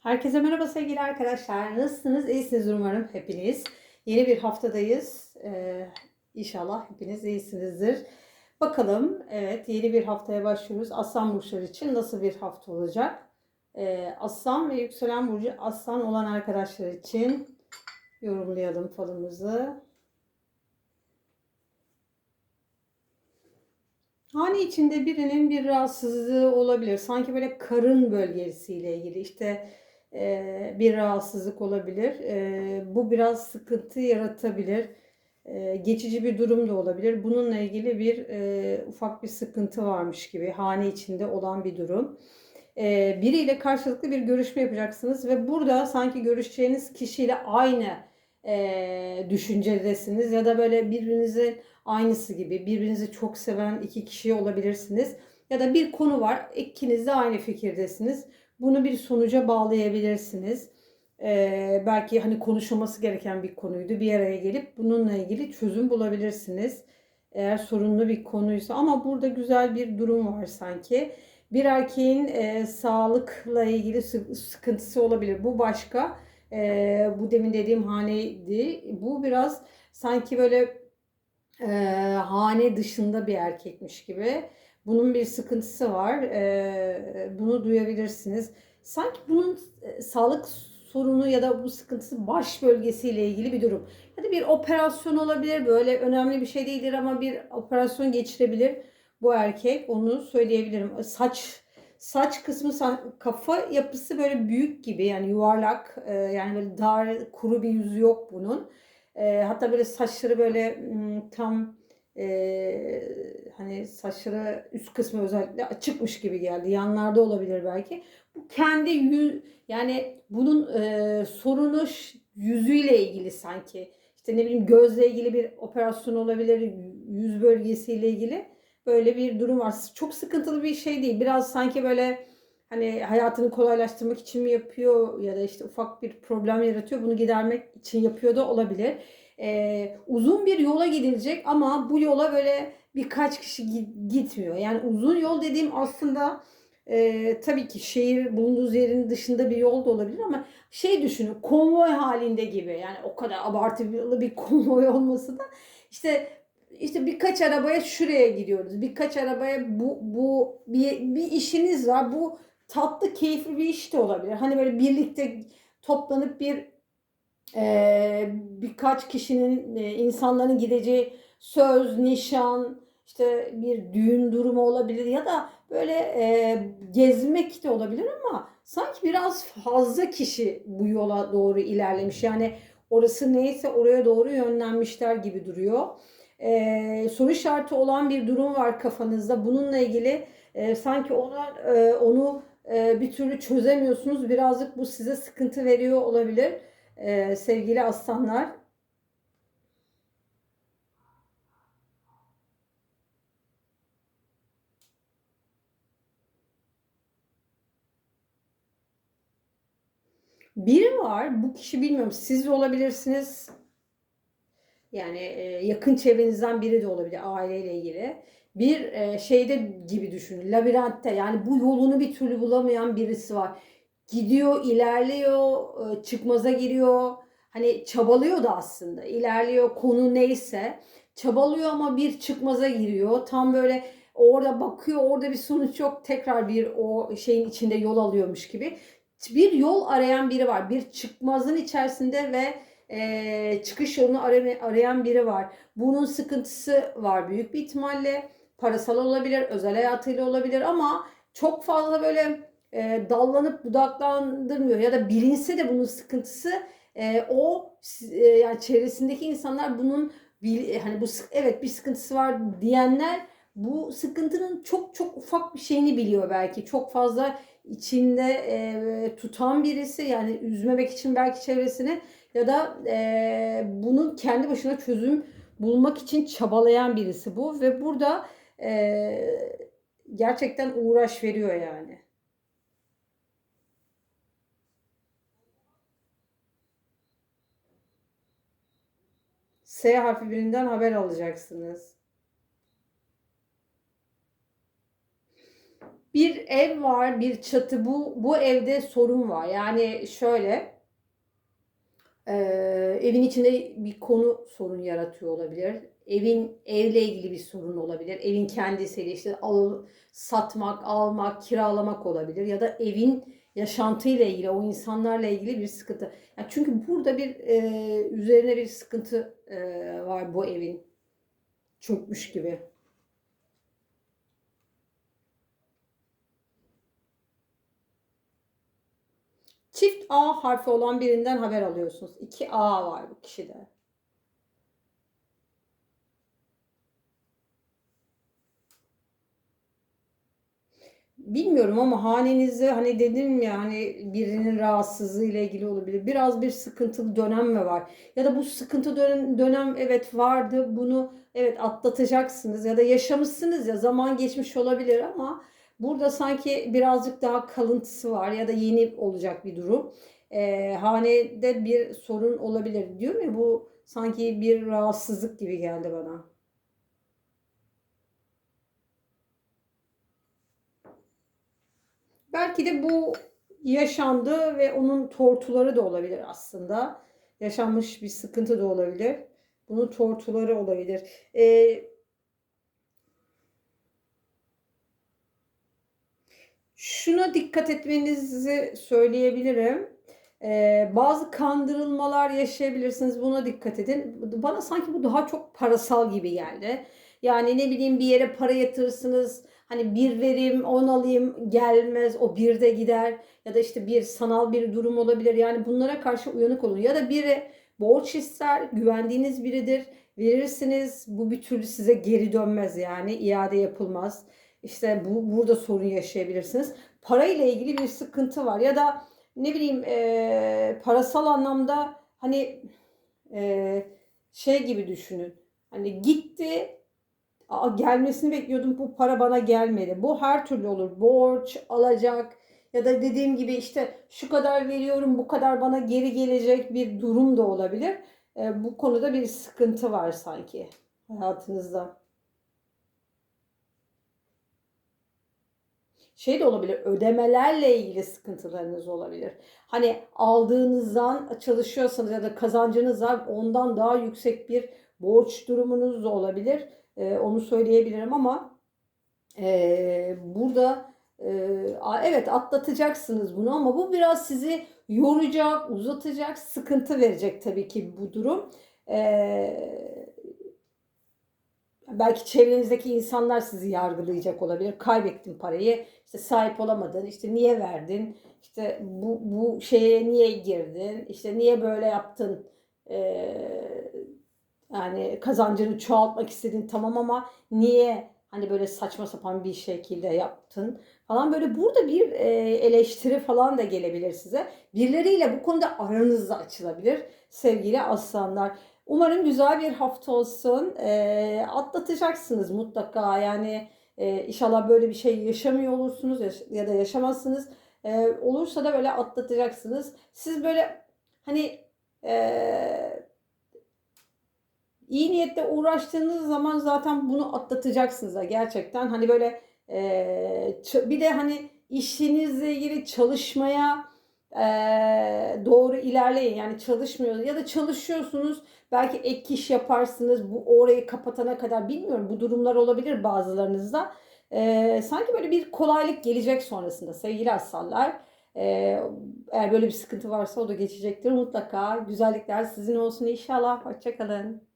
Herkese merhaba sevgili arkadaşlar. Nasılsınız? İyisiniz umarım hepiniz. Yeni bir haftadayız. Ee, inşallah hepiniz iyisinizdir. Bakalım, evet yeni bir haftaya başlıyoruz. Aslan burçları için nasıl bir hafta olacak? Ee, Aslan ve yükselen burcu Aslan olan arkadaşlar için yorumlayalım falımızı. Hane içinde birinin bir rahatsızlığı olabilir. Sanki böyle karın bölgesiyle ilgili işte bir rahatsızlık olabilir. Bu biraz sıkıntı yaratabilir. Geçici bir durum da olabilir. Bununla ilgili bir ufak bir sıkıntı varmış gibi hane içinde olan bir durum. Biriyle karşılıklı bir görüşme yapacaksınız ve burada sanki görüşeceğiniz kişiyle aynı düşüncedesiniz ya da böyle birbirinizin aynısı gibi birbirinizi çok seven iki kişi olabilirsiniz. Ya da bir konu var ikiniz de aynı fikirdesiniz. Bunu bir sonuca bağlayabilirsiniz. Ee, belki hani konuşulması gereken bir konuydu. Bir araya gelip bununla ilgili çözüm bulabilirsiniz. Eğer sorunlu bir konuysa ama burada güzel bir durum var sanki. Bir erkeğin e, sağlıkla ilgili sıkıntısı olabilir. Bu başka. E, bu demin dediğim haneydi. Bu biraz sanki böyle e, hane dışında bir erkekmiş gibi. Bunun bir sıkıntısı var. E, bunu duyabilirsiniz. Sanki bunun e, sağlık sorunu ya da bu sıkıntısı baş bölgesiyle ilgili bir durum. Ya bir operasyon olabilir. Böyle önemli bir şey değildir ama bir operasyon geçirebilir bu erkek. Onu söyleyebilirim. Saç saç kısmı kafa yapısı böyle büyük gibi yani yuvarlak e, yani böyle dar kuru bir yüzü yok bunun. E, hatta böyle saçları böyle tam e, hani saçları üst kısmı özellikle açıkmış gibi geldi. Yanlarda olabilir belki. Bu kendi yüz yani bunun e, sorunu yüzüyle ilgili sanki. İşte ne bileyim gözle ilgili bir operasyon olabilir, yüz bölgesiyle ilgili böyle bir durum var. Çok sıkıntılı bir şey değil. Biraz sanki böyle hani hayatını kolaylaştırmak için mi yapıyor ya da işte ufak bir problem yaratıyor. Bunu gidermek için yapıyor da olabilir. Ee, uzun bir yola gidilecek ama bu yola böyle birkaç kişi gitmiyor. Yani uzun yol dediğim aslında e, tabii ki şehir bulunduğunuz yerin dışında bir yol da olabilir ama şey düşünün konvoy halinde gibi yani o kadar abartılı bir konvoy olması da işte işte birkaç arabaya şuraya gidiyoruz. Birkaç arabaya bu bu bir, bir işiniz var. Bu tatlı, keyifli bir iş de olabilir. Hani böyle birlikte toplanıp bir e, birkaç kişinin e, insanların gideceği söz, nişan, işte bir düğün durumu olabilir ya da böyle e, gezmek de olabilir ama sanki biraz fazla kişi bu yola doğru ilerlemiş. Yani orası neyse oraya doğru yönlenmişler gibi duruyor. E, soru işareti olan bir durum var kafanızda. Bununla ilgili e, sanki ona, e, onu bir türlü çözemiyorsunuz. Birazcık bu size sıkıntı veriyor olabilir e, sevgili aslanlar. Biri var. Bu kişi bilmiyorum. Siz de olabilirsiniz. Yani e, yakın çevrenizden biri de olabilir aileyle ilgili. Bir e, şeyde gibi düşünün. Labirentte yani bu yolunu bir türlü bulamayan birisi var. Gidiyor, ilerliyor, e, çıkmaza giriyor. Hani çabalıyor da aslında. İlerliyor konu neyse. Çabalıyor ama bir çıkmaza giriyor. Tam böyle orada bakıyor orada bir sonuç yok. Tekrar bir o şeyin içinde yol alıyormuş gibi. Bir yol arayan biri var. Bir çıkmazın içerisinde ve e, çıkış yolunu arayan biri var. Bunun sıkıntısı var büyük bir ihtimalle. Parasal olabilir, özel hayatıyla olabilir ama çok fazla böyle e, dallanıp budaklandırmıyor ya da bilinse de bunun sıkıntısı e, o e, yani çevresindeki insanlar bunun bil, hani bu evet bir sıkıntısı var diyenler bu sıkıntının çok çok ufak bir şeyini biliyor belki. Çok fazla içinde e, tutan birisi yani üzmemek için belki çevresini ya da e, bunun kendi başına çözüm bulmak için çabalayan birisi bu ve burada e, gerçekten uğraş veriyor yani. S harfi birinden haber alacaksınız. Bir ev var, bir çatı. Bu bu evde sorun var. Yani şöyle e, evin içinde bir konu sorun yaratıyor olabilir. Evin evle ilgili bir sorun olabilir. Evin kendisiyle işte al, satmak, almak, kiralamak olabilir ya da evin yaşantıyla ilgili, o insanlarla ilgili bir sıkıntı. Yani çünkü burada bir e, üzerine bir sıkıntı e, var bu evin. Çökmüş gibi. Çift A harfi olan birinden haber alıyorsunuz. İki A var bu kişide. Bilmiyorum ama hanenizde hani dedim ya hani birinin rahatsızlığı ile ilgili olabilir. Biraz bir sıkıntılı dönem mi var? Ya da bu sıkıntı dönem, dönem evet vardı. Bunu evet atlatacaksınız ya da yaşamışsınız ya zaman geçmiş olabilir ama burada sanki birazcık daha kalıntısı var ya da yeni olacak bir durum. Ee, hanede bir sorun olabilir. Diyorum ya bu sanki bir rahatsızlık gibi geldi bana. Belki de bu yaşandı ve onun tortuları da olabilir aslında. Yaşanmış bir sıkıntı da olabilir. Bunun tortuları olabilir. Ee, şuna dikkat etmenizi söyleyebilirim. Ee, bazı kandırılmalar yaşayabilirsiniz. Buna dikkat edin. Bana sanki bu daha çok parasal gibi geldi. Yani ne bileyim bir yere para yatırırsınız. Hani bir vereyim, on alayım gelmez. O bir de gider. Ya da işte bir sanal bir durum olabilir. Yani bunlara karşı uyanık olun. Ya da biri borç ister, güvendiğiniz biridir. Verirsiniz. Bu bir türlü size geri dönmez yani. iade yapılmaz. İşte bu burada sorun yaşayabilirsiniz. Para ile ilgili bir sıkıntı var. Ya da ne bileyim e, parasal anlamda hani e, şey gibi düşünün. Hani gitti Aa, gelmesini bekliyordum bu para bana gelmedi. Bu her türlü olur. Borç, alacak ya da dediğim gibi işte şu kadar veriyorum bu kadar bana geri gelecek bir durum da olabilir. E, bu konuda bir sıkıntı var sanki hayatınızda. Şey de olabilir, ödemelerle ilgili sıkıntılarınız olabilir. Hani aldığınızdan çalışıyorsanız ya da kazancınız var ondan daha yüksek bir borç durumunuz da olabilir e, onu söyleyebilirim ama e, burada e, evet atlatacaksınız bunu ama bu biraz sizi yoracak, uzatacak, sıkıntı verecek tabii ki bu durum. E, belki çevrenizdeki insanlar sizi yargılayacak olabilir. Kaybettin parayı, işte sahip olamadın, işte niye verdin, işte bu, bu şeye niye girdin, işte niye böyle yaptın, ee, yani kazancını çoğaltmak istedin tamam ama niye hani böyle saçma sapan bir şekilde yaptın falan böyle burada bir e, eleştiri falan da gelebilir size. Birileriyle bu konuda aranız da açılabilir sevgili aslanlar. Umarım güzel bir hafta olsun. E, atlatacaksınız mutlaka yani e, inşallah böyle bir şey yaşamıyor olursunuz ya da yaşamazsınız. E, olursa da böyle atlatacaksınız. Siz böyle hani e, iyi niyetle uğraştığınız zaman zaten bunu atlatacaksınız da gerçekten. Hani böyle e, bir de hani işinizle ilgili çalışmaya e, doğru ilerleyin. Yani çalışmıyorsunuz ya da çalışıyorsunuz belki ek iş yaparsınız bu orayı kapatana kadar bilmiyorum bu durumlar olabilir bazılarınızda. E, sanki böyle bir kolaylık gelecek sonrasında sevgili aslanlar. Ee, eğer böyle bir sıkıntı varsa o da geçecektir. Mutlaka güzellikler sizin olsun inşallah. Hoşçakalın.